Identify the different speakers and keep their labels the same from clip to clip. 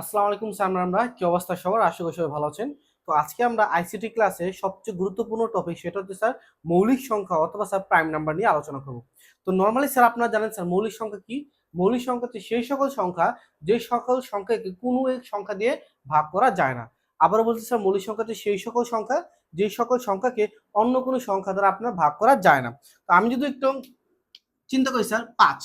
Speaker 1: আসসালামু আলাইকুম সামনে আমরা কি অবস্থা সবার আশা করি সবাই ভালো আছেন তো আজকে আমরা আইসিটি ক্লাসে সবচেয়ে গুরুত্বপূর্ণ টপিক সেটা হচ্ছে স্যার মৌলিক সংখ্যা অথবা স্যার প্রাইম নাম্বার নিয়ে আলোচনা করব তো নর্মালি স্যার আপনারা জানেন স্যার মৌলিক সংখ্যা কি মৌলিক সংখ্যা হচ্ছে সেই সকল সংখ্যা যে সকল সংখ্যাকে কোনো এক সংখ্যা দিয়ে ভাগ করা যায় না আবার বলছি স্যার মৌলিক সংখ্যা হচ্ছে সেই সকল সংখ্যা যে সকল সংখ্যাকে অন্য কোনো সংখ্যা দ্বারা আপনার ভাগ করা যায় না তো আমি যদি একটু চিন্তা করি স্যার পাঁচ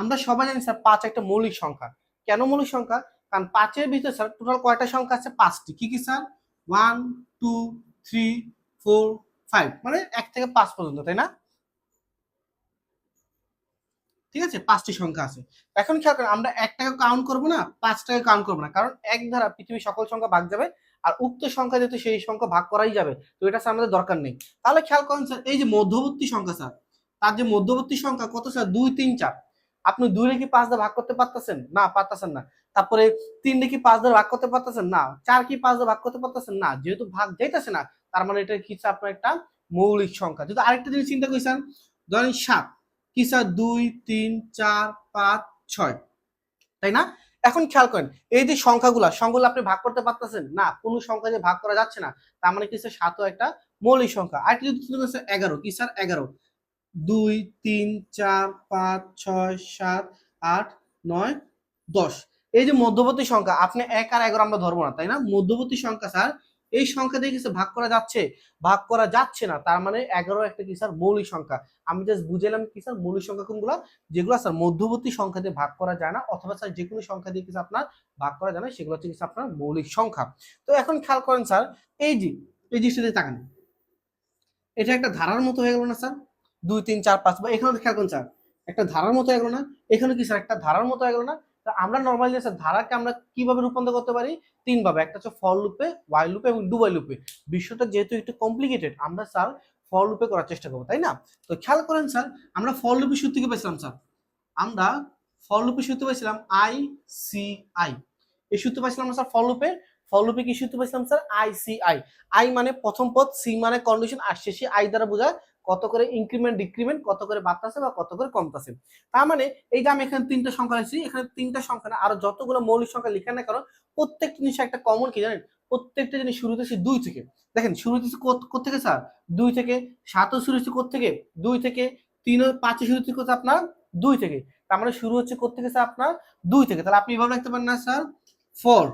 Speaker 1: আমরা সবাই জানি স্যার পাঁচ একটা মৌলিক সংখ্যা কেন মৌলিক সংখ্যা কারণ পাঁচের ভিতরে স্যার টোটাল কয়টা সংখ্যা আছে পাঁচটি কি কি sir one two three four five মানে এক থেকে পাঁচ পর্যন্ত তাই না ঠিক আছে পাঁচটি সংখ্যা আছে এখন খেয়াল করেন আমরা একটাকে কাউন্ট করবো না পাঁচটাকে কাউন্ট করবো না কারণ এক দ্বারা পৃথিবীর সকল সংখ্যা ভাগ যাবে আর উক্ত সংখ্যা যেহেতু সেই সংখ্যা ভাগ করাই যাবে তো এটা স্যার আমাদের দরকার নেই তাহলে খেয়াল করেন স্যার এই যে মধ্যবর্তী সংখ্যা স্যার তার যে মধ্যবর্তী সংখ্যা কত স্যার দুই তিন চার আপনি দুই রেখে পাঁচ দিয়ে ভাগ করতে পারতেছেন না পারতেছেন না তারপরে তিনটে কি পাঁচ দিয়ে ভাগ করতে পারতেছেন না চার কি পাঁচ দিয়ে ভাগ করতে পারতেছেন না যেহেতু ভাগ যাইতেছে না তার মানে এটা কি আপনার একটা মৌলিক সংখ্যা যদি আরেকটা জিনিস চিন্তা করছেন ধরেন সাত কি স্যার দুই তিন চার পাঁচ ছয় তাই না এখন খেয়াল করেন এই যে সংখ্যাগুলো সংখ্যাগুলো আপনি ভাগ করতে পারতেছেন না কোনো সংখ্যা যে ভাগ করা যাচ্ছে না তার মানে কি স্যার সাতও একটা মৌলিক সংখ্যা আর যদি চিন্তা করছেন এগারো কি স্যার এগারো দুই তিন চার পাঁচ ছয় সাত আট নয় দশ এই যে মধ্যবর্তী সংখ্যা আপনি এক আর এগারো আমরা ধরবো না তাই না মধ্যবর্তী সংখ্যা স্যার এই সংখ্যা দিয়ে কিছু ভাগ করা যাচ্ছে ভাগ করা যাচ্ছে না তার মানে এগারো একটা কি স্যার মৌলিক সংখ্যা আমি জাস্ট বুঝেলাম কি স্যার মৌলিক সংখ্যা কোনগুলো যেগুলো স্যার মধ্যবর্তী সংখ্যা দিয়ে ভাগ করা যায় না অথবা স্যার যে কোনো সংখ্যা দিয়ে কিছু আপনার ভাগ করা যায় না সেগুলো হচ্ছে কিছু আপনার মৌলিক সংখ্যা তো এখন খেয়াল করেন স্যার এই যে এই জিনিসটাতে তাকান এটা একটা ধারার মতো হয়ে গেল না স্যার দুই তিন চার পাঁচ বা এখানে খেয়াল করেন স্যার একটা ধারার মতো হয়ে গেল না এখানে কি স্যার একটা ধারার মতো হয়ে গেল না আমরা আমরা নর্মালি ধারাকে আমরা কিভাবে রূপান্তর করতে পারি তিনভাবে একটা হচ্ছে ফল লুপে ওয়াই লুপে এবং ডুবাই লুপে বিশ্বটা যেহেতু একটু কমপ্লিকেটেড আমরা স্যার ফল লুপে করার চেষ্টা করবো তাই না তো খেয়াল করেন স্যার আমরা ফল লুপে সূত্র পেয়েছিলাম স্যার আমরা ফল লুপে সূত্র পেয়েছিলাম আই সি আই এই সূত্র পাইছিলাম আমরা স্যার ফল লুপে ফলরূপে কি সূত্র পেয়েছিলাম স্যার আই সি আই মানে প্রথম পদ সি মানে কন্ডিশন আর শেষে আই দ্বারা বোঝায় কত করে ইনক্রিমেন্ট ডিক্রিমেন্ট কত করে বাড়তেছে বা কত করে কমতেছে তার মানে এই যে আমি এখানে তিনটা সংখ্যা নিয়েছি এখানে তিনটা সংখ্যা না আরো যতগুলো মৌলিক সংখ্যা লিখে না কারণ প্রত্যেকটা জিনিস একটা কমন কি জানেন প্রত্যেকটা জিনিস শুরু হচ্ছে দুই থেকে দেখেন শুরু হতেছে থেকে স্যার দুই থেকে সাতও শুরু হচ্ছে থেকে দুই থেকে তিন পাঁচও শুরু হচ্ছে আপনার দুই থেকে তার মানে শুরু হচ্ছে থেকে স্যার আপনার দুই থেকে তাহলে আপনি এভাবে লিখতে পারেন না স্যার ফর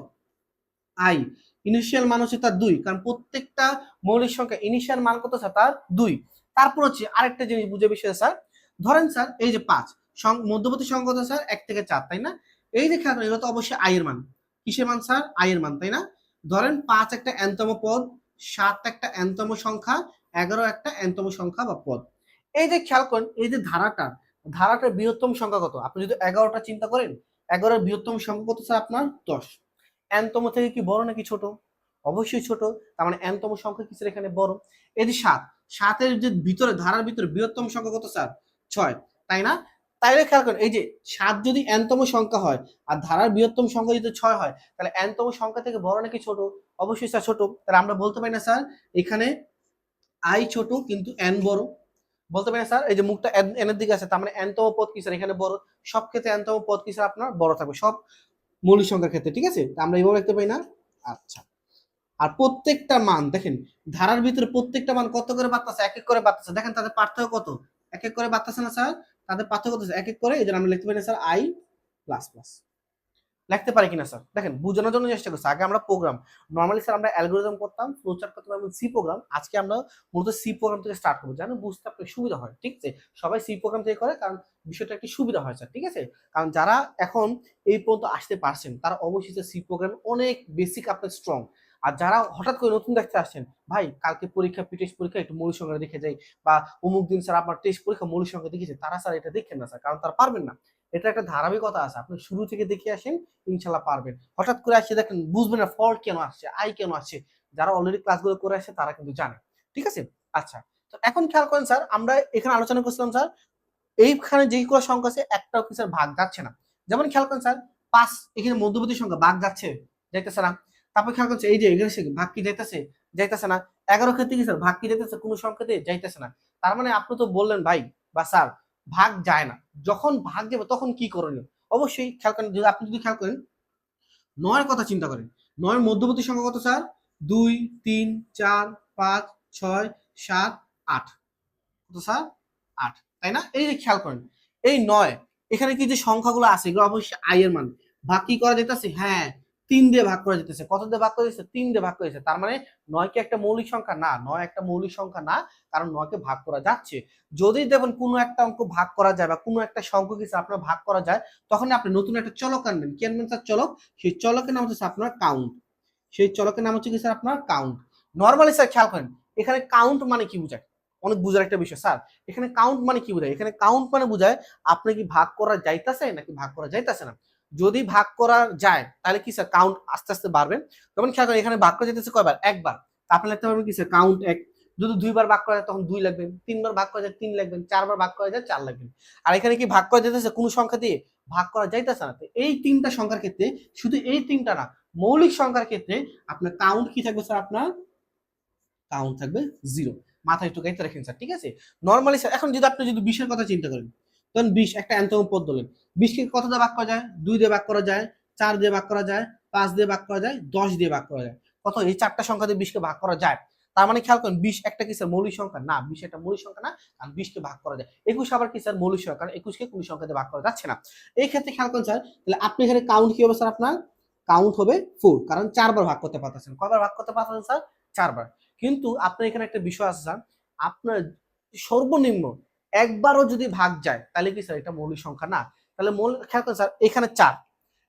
Speaker 1: আই ইনিশিয়াল মান হচ্ছে তার দুই কারণ প্রত্যেকটা মৌলিক সংখ্যা ইনিশিয়াল মান কত স্যার তার দুই তারপর হচ্ছে আরেকটা জিনিস বুঝে বিষয় স্যার ধরেন স্যার এই যে পাঁচ মধ্যবর্তী সংখ্যা স্যার এক থেকে চার তাই না এই যে খেয়াল এগুলো তো অবশ্যই আয়ের মান কিসের মান স্যার আয়ের মান তাই না ধরেন পাঁচ একটা এনতম পদ সাত একটা এনতম সংখ্যা এগারো একটা এনতম সংখ্যা বা পদ এই যে খেয়াল করেন এই যে ধারাটা ধারাটার বৃহত্তম সংখ্যা কত আপনি যদি এগারোটা চিন্তা করেন এগারোর বৃহত্তম সংখ্যা কত স্যার আপনার দশ এনতম থেকে কি বড় নাকি ছোট অবশ্যই ছোট তার মানে এনতম সংখ্যা কি এখানে বড় এই যে সাত সাতের যে ভিতরে ধারার ভিতরে বৃহত্তম সংখ্যা কত স্যার ছয় তাই না তাইলে খেয়াল করেন এই যে সাত যদি এনতম সংখ্যা হয় আর ধারার বৃহত্তম সংখ্যা যদি ছয় হয় তাহলে এনতম সংখ্যা থেকে বড় নাকি ছোট অবশ্যই স্যার ছোট তাহলে আমরা বলতে পারি না স্যার এখানে আই ছোট কিন্তু এন বড় বলতে পারি না স্যার এই যে মুখটা এনের দিকে আছে তার মানে এনতম পদ কি স্যার এখানে বড় সব ক্ষেত্রে এনতম পদ কি স্যার আপনার বড় থাকবে সব মৌলিক সংখ্যার ক্ষেত্রে ঠিক আছে আমরা এইভাবে দেখতে পাই না আচ্ছা আর প্রত্যেকটা মান দেখেন ধারার ভিতরে প্রত্যেকটা মান কত করে বাতাসে এক এক করে বাতাসে দেখেন তাদের পার্থক্য কত এক এক করে বাতাসে না স্যার তাদের পার্থক্য কত এক এক করে এই আমরা লিখতে পারি স্যার আই প্লাস প্লাস লিখতে পারি কিনা স্যার দেখেন বোঝানোর জন্য চেষ্টা করছি আগে আমরা প্রোগ্রাম নর্মালি স্যার আমরা অ্যালগোরিদম করতাম ফ্লোচার্ট করতাম এবং সি প্রোগ্রাম আজকে আমরা মূলত সি প্রোগ্রাম থেকে স্টার্ট করবো যেন বুঝতে আপনার সুবিধা হয় ঠিক আছে সবাই সি প্রোগ্রাম থেকে করে কারণ বিষয়টা একটি সুবিধা হয় স্যার ঠিক আছে কারণ যারা এখন এই পর্যন্ত আসতে পারছেন তারা অবশ্যই সি প্রোগ্রাম অনেক বেসিক আপনার স্ট্রং আর যারা হঠাৎ করে নতুন দেখতে আসছেন ভাই কালকে পরীক্ষা পিটেস্ট পরীক্ষা একটু মৌলিক সংখ্যা দেখে যাই বা অমুক দিন স্যার আপনার টেস্ট পরীক্ষা মৌলিক সংখ্যা দেখেছে তারা স্যার এটা দেখেন না স্যার কারণ তারা পারবেন না এটা একটা ধারাবাহিকতা আছে আপনি শুরু থেকে দেখে আসেন ইনশাল্লাহ পারবেন হঠাৎ করে আসে দেখেন বুঝবেন না ফল কেন আসছে আই কেন আসছে যারা অলরেডি ক্লাসগুলো করে আসে তারা কিন্তু জানে ঠিক আছে আচ্ছা তো এখন খেয়াল করেন স্যার আমরা এখানে আলোচনা করছিলাম স্যার এইখানে যে কোনো সংখ্যা আছে একটাও কি স্যার ভাগ যাচ্ছে না যেমন খেয়াল করেন স্যার পাঁচ এখানে মধ্যবর্তী সংখ্যা ভাগ যাচ্ছে যাইতেছে না তারপর খেয়াল করছে এই যে এখানে ভাগ কি যাইতেছে যাইতেছে না এগারো ক্ষেত্রে কি স্যার ভাগ কি যাইতেছে কোনো সংখ্যাতে যাইতেছে না তার মানে আপনি তো বললেন ভাই বা স্যার ভাগ যায় না যখন ভাগ যাবে তখন কি করণীয় অবশ্যই খেয়াল করেন যদি আপনি যদি খেয়াল করেন নয়ের কথা চিন্তা করেন নয়ের মধ্যবর্তী সংখ্যা কত স্যার দুই তিন চার পাঁচ ছয় সাত আট কত স্যার আট তাই না এই যে খেয়াল করেন এই নয় এখানে কি যে সংখ্যাগুলো আছে এগুলো অবশ্যই আই এর মান ভাগ কি করা যেতেছে হ্যাঁ তিন দিয়ে ভাগ করে যেতেছে কত দিয়ে ভাগ করে দিচ্ছে তিন দিয়ে ভাগ করে দিচ্ছে তার মানে নয় কি একটা মৌলিক সংখ্যা না নয় একটা মৌলিক সংখ্যা না কারণ নয়কে ভাগ করা যাচ্ছে যদি দেখুন কোনো একটা অঙ্ক ভাগ করা যায় বা কোনো একটা সংখ্যক কিছু আপনার ভাগ করা যায় তখন আপনি নতুন একটা চলক আনবেন কি আনবেন স্যার চলক সেই চলকের নাম হচ্ছে আপনার কাউন্ট সেই চলকের নাম হচ্ছে কি স্যার আপনার কাউন্ট নর্মালি স্যার খেয়াল করেন এখানে কাউন্ট মানে কি বোঝায় অনেক বোঝার একটা বিষয় স্যার এখানে কাউন্ট মানে কি বোঝায় এখানে কাউন্ট মানে বোঝায় আপনি কি ভাগ করা যাইতাছে নাকি ভাগ করা যাইতাছে না যদি ভাগ করা যায় তাহলে কি স্যার কাউন্ট আস্তে আস্তে বাড়বে তখন খেয়াল করেন এখানে ভাগ করা যেতেছে কয়বার একবার আপনি লিখতে পারবেন কি স্যার কাউন্ট এক যদি দুইবার ভাগ করা যায় তখন দুই লাগবেন তিনবার ভাগ করা যায় তিন লাগবেন চারবার ভাগ করা যায় চার লাগবেন আর এখানে কি ভাগ করা যেতেছে কোনো সংখ্যা দিয়ে ভাগ করা যাইতেছে না এই তিনটা সংখ্যার ক্ষেত্রে শুধু এই তিনটা না মৌলিক সংখ্যার ক্ষেত্রে আপনার কাউন্ট কি থাকবে স্যার আপনার কাউন্ট থাকবে জিরো মাথায় একটু গাইতে রাখেন স্যার ঠিক আছে নর্মালি স্যার এখন যদি আপনি যদি বিশের কথা চিন্তা করেন তখন বিশ একটা অ্যান্থম পদ ধরলেন বিশকে কত দিয়ে ভাগ করা যায় দুই দিয়ে ভাগ করা যায় চার দিয়ে ভাগ করা যায় পাঁচ দিয়ে ভাগ করা যায় দশ দিয়ে ভাগ করা যায় কত এই চারটা সংখ্যা দিয়ে বিশকে ভাগ করা যায় তার মানে খেয়াল করেন বিশ একটা কি স্যার মৌলিক সংখ্যা না বিশ একটা মৌলিক সংখ্যা না কারণ বিশকে ভাগ করা যায় একুশ আবার কি স্যার মৌলিক সংখ্যা কারণ একুশকে কোনো সংখ্যাতে ভাগ করা যাচ্ছে না এই ক্ষেত্রে খেয়াল করেন স্যার তাহলে আপনি এখানে কাউন্ট কি হবে স্যার আপনার কাউন্ট হবে ফোর কারণ চারবার ভাগ করতে পারতেছেন কয়বার ভাগ করতে পারতেছেন স্যার চারবার কিন্তু আপনার এখানে একটা বিষয় আছে স্যার আপনার সর্বনিম্ন একবারও যদি ভাগ যায় তাহলে কি স্যার এটা মৌলিক সংখ্যা না তাহলে মৌলিক খেয়াল করেন স্যার এখানে চার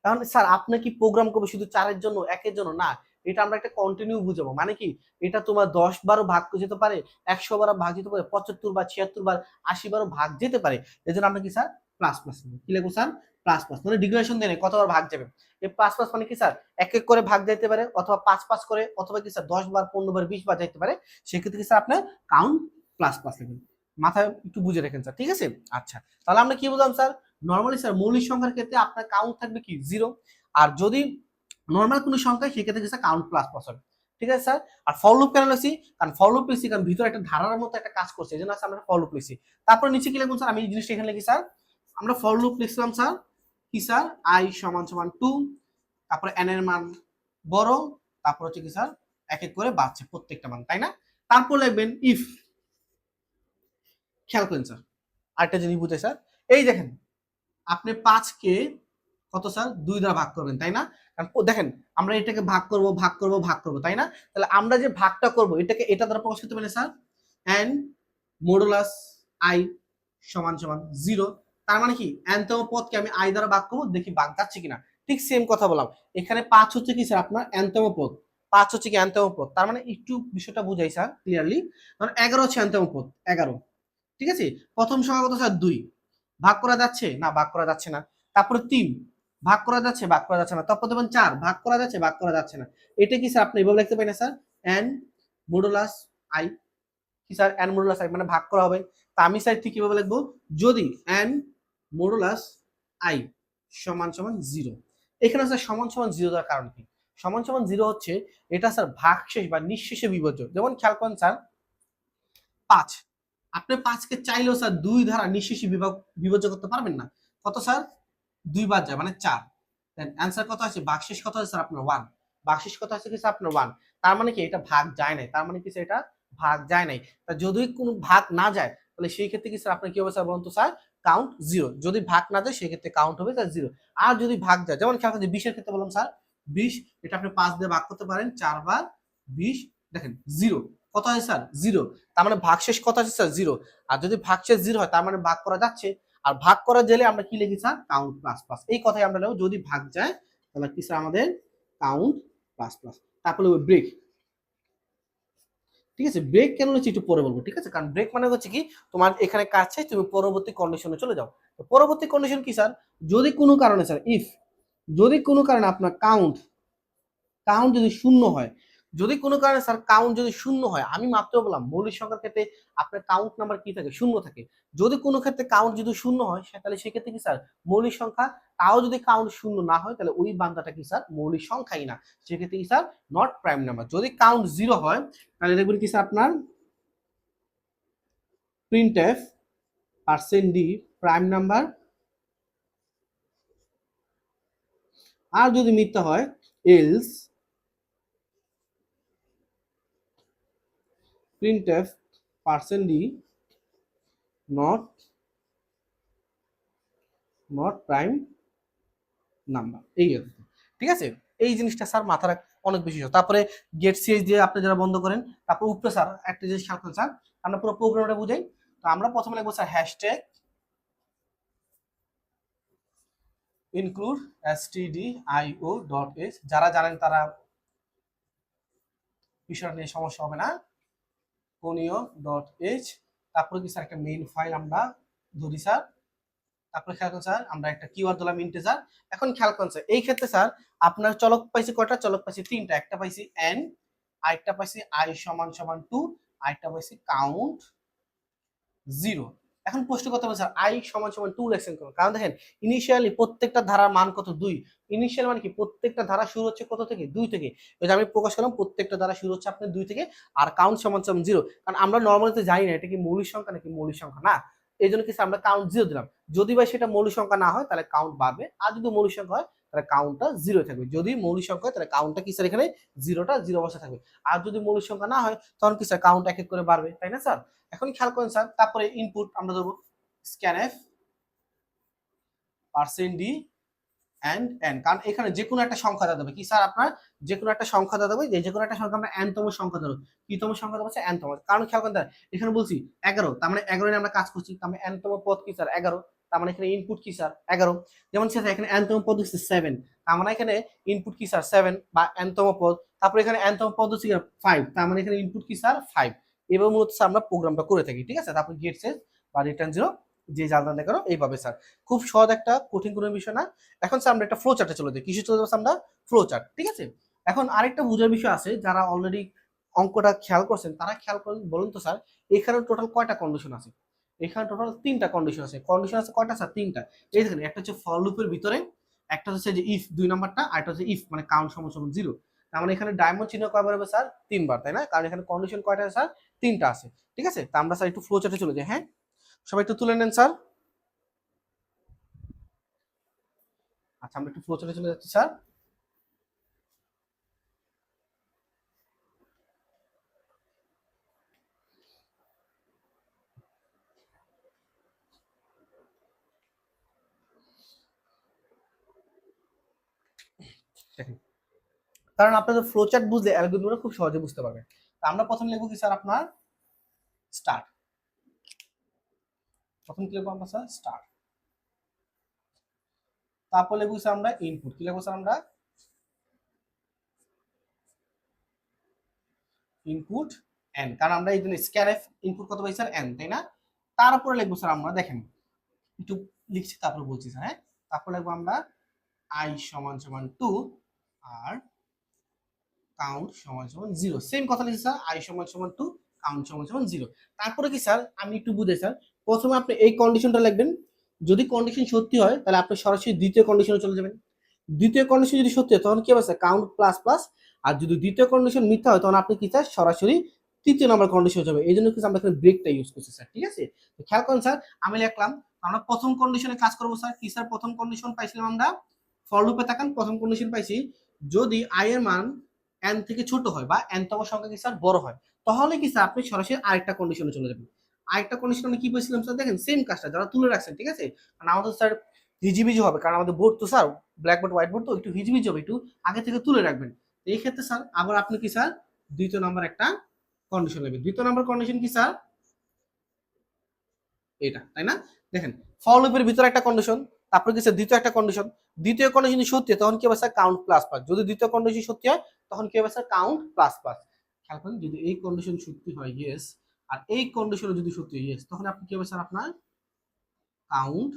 Speaker 1: কারণ স্যার আপনি কি প্রোগ্রাম করবে শুধু চারের জন্য একের জন্য না এটা আমরা একটা কন্টিনিউ বুঝাবো মানে কি এটা তোমার দশ বারও ভাগ যেতে পারে একশো বারও ভাগ যেতে পারে পঁচাত্তর বা ছিয়াত্তর বার আশি বারও ভাগ যেতে পারে এজন্য আমরা কি স্যার প্লাস প্লাস কি লাগবে স্যার প্লাস প্লাস মানে ডিগ্রেশন দেয় কতবার ভাগ যাবে এই প্লাস প্লাস মানে কি স্যার এক এক করে ভাগ যাইতে পারে অথবা পাঁচ পাঁচ করে অথবা কি স্যার দশ বার পনেরো বার বিশ বার যাইতে পারে সেক্ষেত্রে কি স্যার আপনার কাউন্ট প্লাস প্লাস লাগবে মাথায় একটু বুঝে রাখেন স্যার ঠিক আছে আচ্ছা তাহলে আমরা কি বললাম স্যার নর্মালি স্যার মৌলিক সংখ্যার ক্ষেত্রে আপনার কাউন্ট থাকবে কি জিরো আর যদি নর্মাল কোনো সংখ্যা সেক্ষেত্রে স্যার কাউন্ট প্লাস প্লাস হবে ঠিক আছে স্যার আর ফলোপ কেন লিখছি কারণ ফলোপ লিখছি কারণ ভিতরে একটা ধারার মতো একটা কাজ করছে এই জন্য আমরা ফলোপ লিখছি তারপর নিচে কি লিখুন স্যার আমি এই জিনিসটা এখানে লিখি স্যার আমরা ফলোপ লিখছিলাম স্যার কি স্যার আই সমান সমান টু তারপরে এন এর মান বড় তারপর হচ্ছে কি স্যার এক এক করে বাড়ছে প্রত্যেকটা মান তাই না তারপর লিখবেন ইফ খেয়াল করেন স্যার আরেকটা জিনিস বুঝে স্যার এই দেখেন আপনি পাঁচকে কত স্যার দুই দ্বারা ভাগ করবেন তাই না কারণ দেখেন আমরা এটাকে ভাগ করব ভাগ করব ভাগ করব তাই না তাহলে আমরা যে ভাগটা করব এটাকে এটা দ্বারা প্রকাশ করতে পারি স্যার অ্যান্ড মোডুলাস আই সমান সমান জিরো তার মানে কি অ্যানতম পদকে আমি আই দ্বারা ভাগ করবো দেখি ভাগ যাচ্ছে কিনা ঠিক সেম কথা বললাম এখানে পাঁচ হচ্ছে কি স্যার আপনার অ্যান্তম পদ পাঁচ হচ্ছে কি অ্যান্তম পদ তার মানে একটু বিষয়টা বুঝাই স্যার ক্লিয়ারলি কারণ এগারো হচ্ছে অ্যান্তম পদ এগারো ঠিক আছে প্রথম সংখ্যা কত স্যার দুই ভাগ করা যাচ্ছে না ভাগ করা যাচ্ছে না তারপরে তিন ভাগ করা যাচ্ছে ভাগ করা যাচ্ছে না তারপর দেখবেন চার ভাগ করা যাচ্ছে ভাগ করা যাচ্ছে না এটা কি স্যার আপনি এভাবে লিখতে পারেন স্যার এন মোডোলাস আই কি স্যার এন মোডোলাস আই মানে ভাগ করা হবে তা আমি স্যার ঠিক কিভাবে লিখবো যদি এন মোডোলাস আই সমান সমান জিরো এখানে স্যার সমান সমান জিরো দেওয়ার কারণ কি সমান সমান জিরো হচ্ছে এটা স্যার ভাগশেষ বা নিঃশেষে বিভাজ্য যেমন খেয়াল করেন স্যার পাঁচ আপনি পাঁচকে চাইলেও স্যার দুই ধারা নিঃশেষে বিভাজ্য করতে পারবেন না কত স্যার দুই বার যায় মানে চার দেন অ্যান্সার কত আছে বাকশেষ কত আছে স্যার আপনার ওয়ান বাকশেষ কত আছে কি স্যার আপনার ওয়ান তার মানে কি এটা ভাগ যায় নাই তার মানে কি স্যার এটা ভাগ যায় নাই তা যদি কোনো ভাগ না যায় তাহলে সেই ক্ষেত্রে কি স্যার আপনার কি হবে স্যার বলুন তো স্যার কাউন্ট জিরো যদি ভাগ না যায় সেক্ষেত্রে কাউন্ট হবে স্যার জিরো আর যদি ভাগ যায় যেমন খেয়াল করছে বিশের ক্ষেত্রে বললাম স্যার বিশ এটা আপনি পাঁচ দিয়ে ভাগ করতে পারেন চারবার বিশ দেখেন জিরো কত আছে স্যার জিরো তার মানে ভাগশেষ কত আছে স্যার জিরো আর যদি ভাগশেষ জিরো হয় তার মানে ভাগ করা যাচ্ছে আর ভাগ করা গেলে আমরা কি লিখি স্যার কাউন্ট প্লাস প্লাস এই কথাই আমরা নেব যদি ভাগ যায় তাহলে কি স্যার আমাদের কাউন্ট প্লাস প্লাস তারপরে ব্রেক ঠিক আছে ব্রেক কেন হচ্ছে একটু পরে বলবো ঠিক আছে কারণ ব্রেক মানে হচ্ছে কি তোমার এখানে কাজ চাই তুমি পরবর্তী কন্ডিশনে চলে যাও তো পরবর্তী কন্ডিশন কি স্যার যদি কোনো কারণে স্যার ইফ যদি কোনো কারণে আপনার কাউন্ট কাউন্ট যদি শূন্য হয় যদি কোনো কারণে স্যার কাউন্ট যদি শূন্য হয় আমি মাত্র বললাম মৌলিক সংখ্যার ক্ষেত্রে আপনার কাউন্ট নাম্বার কি থাকে শূন্য থাকে যদি কোনো ক্ষেত্রে কাউন্ট যদি শূন্য হয় তাহলে সেক্ষেত্রে কি স্যার মৌলিক সংখ্যা তাও যদি কাউন্ট শূন্য না হয় তাহলে ওই বান্দাটা কি স্যার মৌলিক সংখ্যাই না সেক্ষেত্রে কি স্যার নট প্রাইম নাম্বার যদি কাউন্ট জিরো হয় তাহলে দেখবেন কি স্যার আপনার printf percent d prime number আর যদি মিথ্যা হয় else printf percent d not not prime number এই ঠিক আছে এই জিনিসটা স্যার মাথা রাখ অনেক বেশি তারপরে গেট সিএস দিয়ে আপনি যারা বন্ধ করেন তারপর উপরে স্যার একটা জিনিস খেয়াল করেন স্যার আমরা পুরো প্রোগ্রামটা বুঝাই তো আমরা প্রথমে লিখবো স্যার হ্যাশট্যাগ ইনক্লুড stdio.h যারা জানেন তারা বিষয়টা নিয়ে সমস্যা হবে না কোনিও ডট এইচ তারপরে কি স্যার একটা মেইন ফাইল আমরা ধরি স্যার তারপরে খেয়াল করুন স্যার আমরা একটা কিওয়ার দিলাম ইন্টেজার এখন খেয়াল করুন স্যার এই ক্ষেত্রে স্যার আপনার চলক পাইছি কয়টা চলক পাইছি তিনটা একটা পাইছি এন আরেকটা পাইছি আই সমান সমান টু আরেকটা পাইছি কাউন্ট জিরো এখন প্রশ্ন করতে হবে স্যার আই সমান সমান টু লেখছেন কেন কারণ দেখেন ইনিশিয়ালি প্রত্যেকটা ধারার মান কত দুই ইনিশিয়াল মানে কি প্রত্যেকটা ধারা শুরু হচ্ছে কত থেকে দুই থেকে যদি আমি প্রকাশ করলাম প্রত্যেকটা ধারা শুরু হচ্ছে আপনার দুই থেকে আর কাউন্ট সমান সমান জিরো কারণ আমরা নর্মালি তো জানি না এটা কি মৌলিক সংখ্যা নাকি মৌলিক সংখ্যা না এই জন্য কিছু আমরা কাউন্ট জিরো দিলাম যদি বা সেটা মৌলিক সংখ্যা না হয় তাহলে কাউন্ট বাড়বে আর যদি মৌলিক সংখ্যা হয় তাহলে কাউন্টটা জিরো থাকবে যদি মৌলিক সংখ্যা হয় তাহলে কাউন্টটা কি স্যার এখানে জিরোটা জিরো বসে থাকবে আর যদি মৌলিক সংখ্যা না হয় তখন কি স্যার কাউন্ট এক এক করে বাড়বে তাই না স্যার এখন খেয়াল করেন স্যার তারপরে ইনপুট আমরা ধরবো scanf percent d and and কারণ এখানে যে কোনো একটা সংখ্যা দেওয়া হবে কি স্যার আপনার যে কোনো একটা সংখ্যা দেওয়া যে কোনো একটা সংখ্যা আমরা তম সংখ্যা দেবো তম সংখ্যা দেবো হচ্ছে তম কারণ খেয়াল করেন এখানে বলছি এগারো তার মানে এগারো নিয়ে আমরা কাজ করছি তার মানে তম পদ কি স্যার এগারো তার মানে এখানে ইনপুট কি স্যার এগারো যেমন স্যার এখানে অ্যান্তম পদ হচ্ছে সেভেন তার মানে এখানে ইনপুট কি স্যার সেভেন বা অ্যান্তম পদ তারপরে এখানে অ্যান্তম পদ হচ্ছে ফাইভ তার মানে এখানে ইনপুট কি স্যার ফাইভ এবার মূলত স্যার আমরা প্রোগ্রামটা করে থাকি ঠিক আছে তারপর গেট সেজ বা রিটার্ন জিরো যে জানতে না এইভাবে স্যার খুব সহজ একটা কঠিন কোনো বিষয় না এখন স্যার আমরা একটা ফ্লো চার্টে চলে দিই কিছু চলে যাবো আমরা ফ্লো চার্ট ঠিক আছে এখন আরেকটা বোঝার বিষয় আছে যারা অলরেডি অঙ্কটা খেয়াল করছেন তারা খেয়াল করেন বলুন তো স্যার এখানে টোটাল কয়টা কন্ডিশন আছে এখানে টোটাল তিনটা কন্ডিশন আছে কন্ডিশন আছে কয়টা স্যার তিনটা এই দেখেন একটা হচ্ছে ফর লুপের ভিতরে একটা হচ্ছে যে ইফ দুই নাম্বারটা আর একটা হচ্ছে ইফ মানে কাউন্ট সমান সমান জিরো তার মানে এখানে ডায়মন্ড চিহ্ন কয়বার হবে স্যার তিনবার তাই না কারণ এখানে কন্ডিশন কয়টা আছে স্যার তিনটা আছে ঠিক আছে তা আমরা স্যার একটু ফ্লো চার্টে চলে যাই হ্যাঁ সবাই একটু তুলে নেন স্যার আচ্ছা আমরা একটু ফ্লো চার্টে চলে যাচ্ছি স্যার কারণ ফ্লো চার্ট বুঝলে অ্যালগোরিদমটা খুব সহজে বুঝতে পারবেন তো আমরা প্রথম লিখবো কি স্যার আপনার স্টার্ট প্রথম কি লিখবো আমরা স্যার স্টার্ট তারপর লিখবো স্যার আমরা ইনপুট কি লিখবো স্যার আমরা ইনপুট এন কারণ আমরা এই জন্য স্ক্যারেফ ইনপুট কত পাই স্যার এন তাই না তারপরে লিখবো স্যার আমরা দেখেন একটু লিখছি তারপরে বলছি স্যার হ্যাঁ তারপর লিখবো আমরা আই সমান সমান টু আর কাউন্ট সমান সমান জিরো সেম কথা লিখি স্যার আই সমান সমান টু কাউন্ট সমান সমান জিরো তারপরে কি স্যার আমি একটু বুঝে স্যার প্রথমে আপনি এই কন্ডিশনটা লিখবেন যদি কন্ডিশন সত্যি হয় তাহলে আপনি সরাসরি দ্বিতীয় কন্ডিশনে চলে যাবেন দ্বিতীয় কন্ডিশন যদি সত্যি হয় তখন কি হবে স্যার কাউন্ট প্লাস প্লাস আর যদি দ্বিতীয় কন্ডিশন মিথ্যা হয় তখন আপনি কি স্যার সরাসরি তৃতীয় নম্বর কন্ডিশন যাবে এই জন্য কিন্তু আমরা এখানে ব্রেকটা ইউজ করছি স্যার ঠিক আছে তো খেয়াল করুন স্যার আমি লিখলাম আমরা প্রথম কন্ডিশনে কাজ করবো স্যার কি স্যার প্রথম কন্ডিশন পাইছিলাম আমরা ফর লুপে থাকেন প্রথম কন্ডিশন পাইছি যদি আই এর মান এন থেকে ছোট হয় বা এনতম সংখ্যা কি স্যার বড় হয় তাহলে কি স্যার আপনি সরাসরি আরেকটা কন্ডিশনে চলে যাবেন আরেকটা কন্ডিশনে আমি কি বলছিলাম স্যার দেখেন সেম কাজটা যারা তুলে রাখছেন ঠিক আছে কারণ আমাদের স্যার হিজিবিজি হবে কারণ আমাদের বোর্ড তো স্যার ব্ল্যাকবোর্ড হোয়াইট বোর্ড তো একটু হিজিবিজি হবে একটু আগে থেকে তুলে রাখবেন এই ক্ষেত্রে স্যার আবার আপনি কি স্যার দ্বিতীয় নাম্বার একটা কন্ডিশন নেবেন দ্বিতীয় নাম্বার কন্ডিশন কি স্যার এটা তাই না দেখেন ফল লুপের ভিতরে একটা কন্ডিশন তারপরে গেছে দ্বিতীয় একটা কন্ডিশন দ্বিতীয় কন্ডিশন সত্যি তখন কি অবস্থা স্যার কাউন্ট প্লাস পাস যদি দ্বিতীয় কন্ডিশন সত্যি হয় তখন কি হবে কাউন্ট প্লাস পাস খেয়াল করেন যদি এই কন্ডিশন সত্যি হয় ইয়েস আর এই কন্ডিশনে যদি সত্যি ইয়েস তখন আপনি কি হবে স্যার আপনার কাউন্ট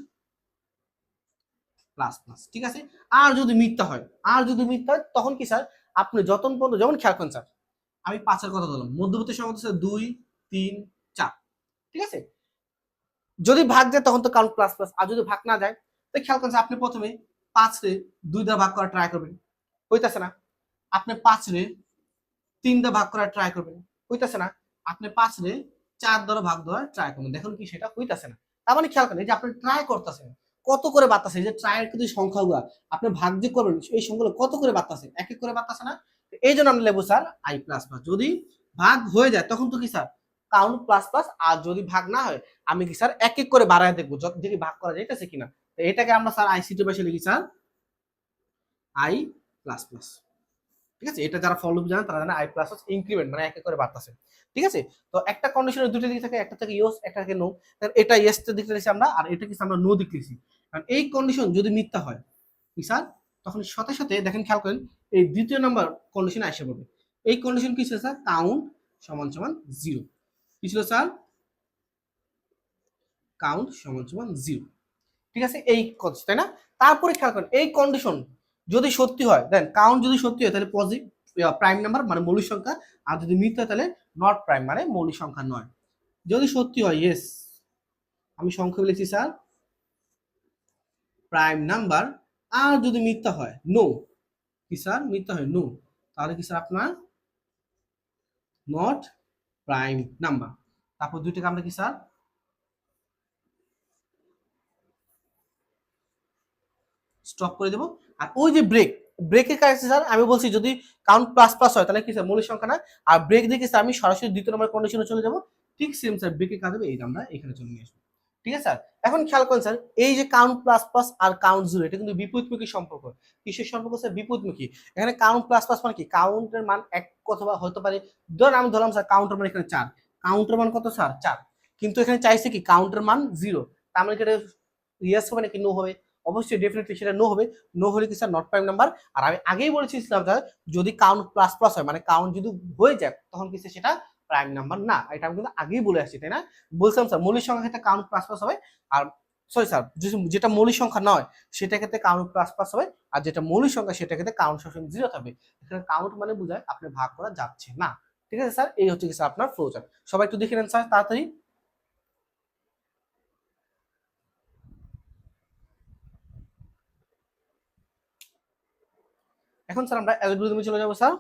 Speaker 1: প্লাস প্লাস ঠিক আছে আর যদি মিথ্যা হয় আর যদি মিথ্যা হয় তখন কি স্যার আপনি যতন পর্যন্ত যেমন খেয়াল করেন স্যার আমি পাঁচের কথা বললাম মধ্যবর্তী সংখ্যা স্যার দুই তিন চার ঠিক আছে যদি ভাগ যায় তখন তো কাউন্ট প্লাস প্লাস আর যদি ভাগ না যায় তো খেয়াল করছেন আপনি প্রথমে পাঁচ রে দুই দা ভাগ করা ট্রাই করবেন হইতেছে না আপনি পাঁচ রে তিন দা ভাগ করা ট্রাই করবেন হইতেছে না আপনি পাঁচ রে চার দ্বারা ভাগ দেওয়ার ট্রাই করবেন দেখুন কি সেটা হইতেছে না তার মানে খেয়াল করেন এই যে আপনি ট্রাই করতেছেন কত করে বাতাসে যে ট্রায়ের কিন্তু সংখ্যাগুলো আপনি ভাগ যে করবেন এই সংখ্যাগুলো কত করে বাতাসে এক এক করে বাতাসে না এই জন্য আমরা লেবো স্যার আই প্লাস প্লাস যদি ভাগ হয়ে যায় তখন তো কি স্যার কাউন্ট প্লাস প্লাস আর যদি ভাগ না হয় আমি কি স্যার এক এক করে বাড়ায় দেখবো যদি ভাগ করা যাইতেছে কিনা এটাকে আমরা স্যার আইসিটি ভাষায় লিখি স্যার আই প্লাস প্লাস ঠিক আছে এটা যারা ফলো জানেন তারা জানে আই প্লাস ইনক্রিমেন্ট মানে এক এক করে বাড়তেছে ঠিক আছে তো একটা কন্ডিশনে দুটো দিক থাকে একটা থেকে ইয়েস একটা থেকে নো তাহলে এটা ইয়েস দিক লিখছি আমরা আর এটা কিছু আমরা নো দিক লিখছি কারণ এই কন্ডিশন যদি মিথ্যা হয় কি স্যার তখন সাথে সাথে দেখেন খেয়াল করেন এই দ্বিতীয় নাম্বার কন্ডিশনে আসে পড়বে এই কন্ডিশন কি ছিল স্যার কাউন্ট সমান সমান জিরো কি ছিল স্যার কাউন্ট সমান সমান জিরো ঠিক আছে এই কথা তাই না তারপরে খেয়াল করেন এই কন্ডিশন যদি সত্যি হয় দেন কাউন্ট যদি সত্যি হয় তাহলে পজিটিভ প্রাইম নাম্বার মানে মৌলিক সংখ্যা আর যদি মিথ্যা হয় তাহলে নট প্রাইম মানে মৌলিক সংখ্যা নয় যদি সত্যি হয় ইয়েস আমি সংখ্যা লিখছি স্যার প্রাইম নাম্বার আর যদি মিথ্যা হয় নো কি স্যার মিথ্যা হয় নো তাহলে কি স্যার আপনার নট প্রাইম নাম্বার তারপর দুইটাকে আমরা কি স্যার স্টপ করে দেবো আর ওই যে ব্রেক ব্রেকের কাছে স্যার আমি বলছি যদি কাউন্ট প্লাস প্লাস হয় তাহলে কি স্যার মৌলিক সংখ্যা না আর ব্রেক দেখে স্যার আমি সরাসরি দ্বিতীয় নম্বর কন্ডিশনে চলে যাবো ঠিক সেম স্যার ব্রেকের কাজ হবে এই আমরা এখানে চলে নিয়ে আসবো ঠিক আছে স্যার এখন খেয়াল করেন স্যার এই যে কাউন্ট প্লাস প্লাস আর কাউন্ট জিরো এটা কিন্তু বিপরীতমুখী সম্পর্ক কিসের সম্পর্ক স্যার বিপরীতমুখী এখানে কাউন্ট প্লাস প্লাস মানে কি কাউন্টের মান এক অথবা হতে পারে ধরুন আমি ধরলাম স্যার কাউন্টের মান এখানে চার কাউন্টের মান কত স্যার চার কিন্তু এখানে চাইছে কি কাউন্টের মান জিরো তার মানে এটা ইয়েস হবে নাকি নো হবে অবশ্যই ডেফিনেটলি সেটা নো হবে নো হলে কি স্যার নট প্রাইম নাম্বার আর আমি আগেই বলেছিলাম স্যার যদি কাউন্ট প্লাস প্লাস হয় মানে কাউন্ট যদি হয়ে যায় তখন কি সেটা প্রাইম নাম্বার না এটা আমি কিন্তু আগেই বলে আসছি তাই না বলছিলাম স্যার মৌলিক সংখ্যা ক্ষেত্রে কাউন্ট প্লাস প্লাস হবে আর সরি স্যার যেটা মৌলিক সংখ্যা নয় সেটা ক্ষেত্রে কাউন্ট প্লাস প্লাস হবে আর যেটা মৌলিক সংখ্যা সেটা ক্ষেত্রে কাউন্ট সবসময় জিরো হবে এখানে কাউন্ট মানে বোঝায় আপনি ভাগ করা যাচ্ছে না ঠিক আছে স্যার এই হচ্ছে কি স্যার আপনার ফ্লোচার সবাই একটু দেখে নেন স্যার তাড়াতাড়ি এখন স্যার আমরা অ্যালগোরিদমে চলে যাবো স্যার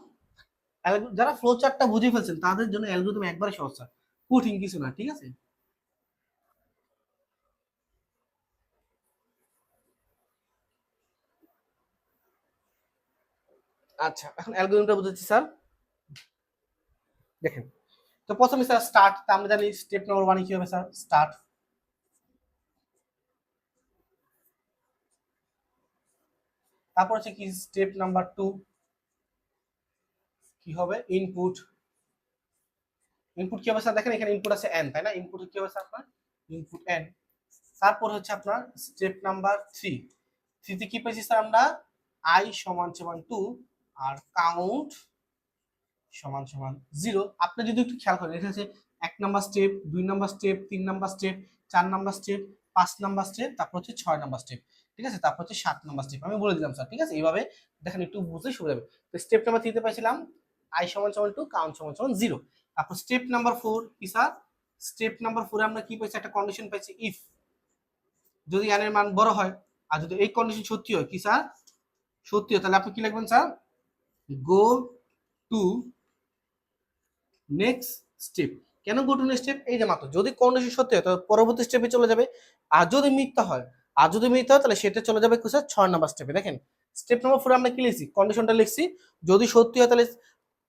Speaker 1: যারা ফ্লো চার্টটা বুঝে ফেলছেন তাদের জন্য অ্যালগোরিদম একবারে সহজ স্যার কঠিন কিছু না ঠিক আছে আচ্ছা এখন অ্যালগোরিদমটা বুঝাচ্ছি স্যার দেখেন তো প্রথমে স্যার স্টার্ট আমরা জানি স্টেপ নম্বর ওয়ানে কি হবে স্যার স্টার্ট তারপর হচ্ছে কি স্টেপ নাম্বার টু কি হবে ইনপুট ইনপুট কি হবে স্যার দেখেন এখানে ইনপুট আছে এন তাই না ইনপুট কি হবে স্যার আপনার ইনপুট এন তারপর হচ্ছে আপনার স্টেপ নাম্বার থ্রি থ্রিতে কি পেয়েছি স্যার আমরা আই সমান সমান টু আর কাউন্ট সমান সমান জিরো আপনি যদি একটু খেয়াল করেন এখানে এক নাম্বার স্টেপ দুই নাম্বার স্টেপ তিন নাম্বার স্টেপ চার নাম্বার স্টেপ পাঁচ নাম্বার স্টেপ তারপর হচ্ছে ছয় নাম্বার স্টেপ ঠিক আছে তারপর হচ্ছে সাত নম্বর স্টেপ আমি বলে দিলাম স্যার ঠিক আছে এইভাবে দেখেন একটু বুঝতে সুবিধা হবে তো স্টেপ নাম্বার থ্রিতে পাইছিলাম আই সমান সমান টু কাউন্ট সমান সমান জিরো তারপর স্টেপ নাম্বার ফোর কি স্যার স্টেপ নাম্বার ফোরে আমরা কি পাইছি একটা কন্ডিশন পাইছি ইফ যদি এনের মান বড় হয় আর যদি এই কন্ডিশন সত্যি হয় কি স্যার সত্যি হয় তাহলে আপনি কি লিখবেন sir go to next step কেন গো টু নেক্সট স্টেপ এই যে মাত্র যদি কন্ডিশন সত্যি হয় তাহলে পরবর্তী স্টেপে চলে যাবে আর যদি মিথ্যা হয় আর যদি মিথ্যা হয় তাহলে সেটা চলে যাবে কোথায় ছয় নম্বর স্টেপে দেখেন স্টেপ নম্বর ফোরে আমরা কি লিখছি কন্ডিশনটা লিখছি যদি সত্যি হয় তাহলে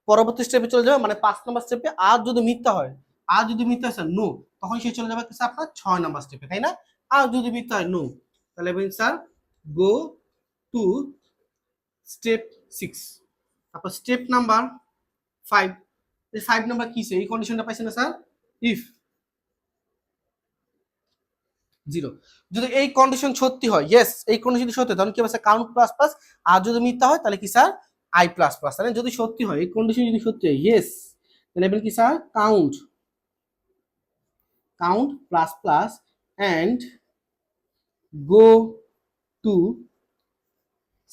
Speaker 1: পরবর্তী স্টেপে চলে যাবে মানে পাঁচ নম্বর স্টেপে আর যদি মিথ্যা হয় আর যদি মিথ্যা হয় নো তখন সে চলে যাবে স্যার আপনার ছয় নম্বর স্টেপে তাই না আর যদি মিথ্যা হয় নো তাহলে sir go to step six তারপর স্টেপ নাম্বার ফাইভ এই ফাইভ নাম্বার কিসে এই কন্ডিশনটা পাইছে না স্যার ইফ জিরো যদি এই কন্ডিশন সত্যি হয় ইয়েস এই কন্ডিশন যদি সত্যি তখন কি হবে কাউন্ট প্লাস প্লাস আর যদি মিথ্যা হয় তাহলে কি স্যার আই প্লাস প্লাস তাহলে যদি সত্যি হয় এই কন্ডিশন যদি সত্যি হয় ইয়েস তাহলে কি sir count count plus plus and go to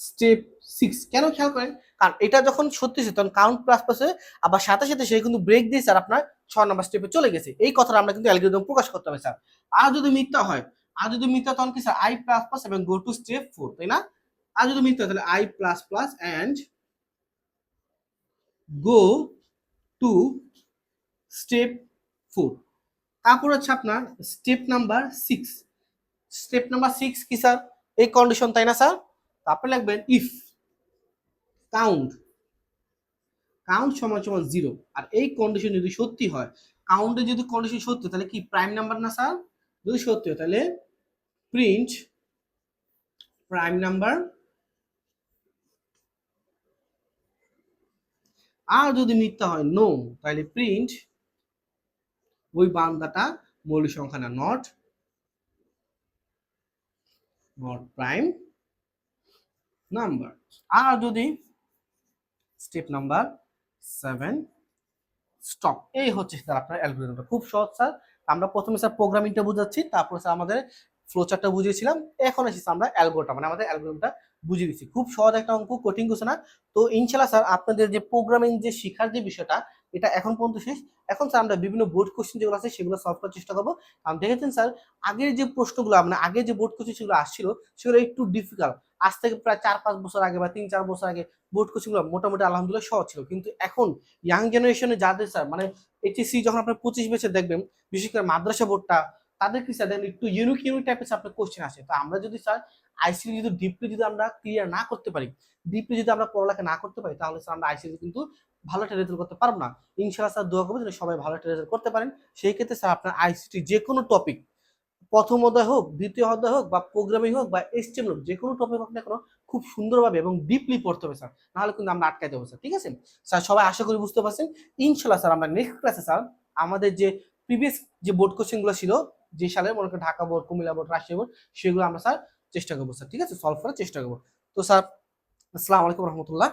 Speaker 1: step six কেন খেয়াল করেন কারণ এটা যখন সত্যি তখন কাউন্ট প্লাস প্লাসে আবার সাথে সাথে সে কিন্তু ব্রেক দিয়ে স্যার আপনার ছয় নম্বর স্টেপে চলে গেছে এই কথাটা আমরা কিন্তু অ্যালগোরিদম প্রকাশ করতে হবে স্যার আর যদি মিথ্যা হয় আর যদি মিথ্যা তখন কি স্যার আই প্লাস প্লাস এবং গো টু স্টেপ ফোর তাই না আর যদি মিথ্যা তাহলে I plus plus and go to step four তারপর হচ্ছে আপনার step number six step number six কি স্যার এই কন্ডিশন তাই না স্যার তারপরে লাগবেন ইফ কাউন্ট কাউন্ট সমান সমান জিরো আর এই কন্ডিশন যদি সত্যি হয় কাউন্টের যদি কন্ডিশন সত্যি তাহলে কি প্রাইম নাম্বার না স্যার যদি সত্যি হয় তাহলে প্রিন্ট প্রাইম নাম্বার আর যদি মিথ্যা হয় নো তাহলে প্রিন্ট ওই বান্দাটা মৌলিক সংখ্যা না নট নট প্রাইম নাম্বার আর যদি স্টেপ নাম্বার সেভেন স্টপ এই হচ্ছে স্যার আপনার অ্যালগোরিদমটা খুব সহজ স্যার আমরা প্রথমে স্যার প্রোগ্রামিংটা বুঝাচ্ছি তারপরে স্যার আমাদের ফ্লোচারটা বুঝিয়েছিলাম এখন এসেছি আমরা অ্যালগোটা মানে আমাদের অ্যালগোরিদমটা বুঝিয়ে দিচ্ছি খুব সহজ একটা অঙ্ক কঠিন কিছু না তো ইনশাল্লাহ স্যার আপনাদের যে প্রোগ্রামিং যে শিখার যে বিষয়টা এটা এখন পর্যন্ত শেষ এখন স্যার আমরা বিভিন্ন বোর্ড কোশ্চেন যেগুলো আছে সেগুলো সলভ করার চেষ্টা করবো কারণ দেখেছেন স্যার আগের যে প্রশ্নগুলো মানে আগে যে বোর্ড কোশ্চেন সেগুলো আসছিল সেগুলো একটু ডিফিকাল্ট আজ থেকে প্রায় চার পাঁচ বছর আগে বা তিন চার বছর আগে বোর্ড কোচিংগুলো মোটামুটি আলহামদুলিল্লাহ সহজ ছিল কিন্তু এখন ইয়াং জেনারেশনে যাদের স্যার মানে এইচএসসি যখন আপনার পঁচিশ বছর দেখবেন বিশেষ করে মাদ্রাসা বোর্ডটা তাদের কি স্যার একটু ইউনিক ইউনিক টাইপের আপনার কোশ্চেন আসে তো আমরা যদি স্যার আইসিডি যদি ডিপলি যদি আমরা ক্লিয়ার না করতে পারি ডিপলি যদি আমরা পড়ালেখা না করতে পারি তাহলে স্যার আমরা আইসিডি কিন্তু ভালো একটা রেজাল্ট করতে পারবো না ইনশাল্লাহ স্যার দোয়া করবো যেন সবাই ভালো একটা রেজাল্ট করতে পারেন সেই ক্ষেত্রে স্যার আপনার আইসিটি যে কোনো টপিক প্রথম অধ্যায় হোক দ্বিতীয় অধ্যায় হোক বা প্রোগ্রামিং হোক বা এসটিএম হোক যে কোনো টপিক হোক না কেন খুব সুন্দরভাবে এবং ডিপলি পড়তে হবে স্যার নাহলে কিন্তু আমরা আটকাইতে হবে স্যার ঠিক আছে স্যার সবাই আশা করি বুঝতে পারছেন ইনশাল্লাহ স্যার আমরা নেক্সট ক্লাসে স্যার আমাদের যে প্রিভিয়াস যে বোর্ড কোশ্চেনগুলো ছিল যে সালের মনে করেন Dhaka board Cumilla board Rajshahi board সেগুলো আমরা স্যার চেষ্টা করবো স্যার ঠিক আছে সলভ করার চেষ্টা করবো তো স্যার আসসালামু আলাইকুম রহমতুল্লাহ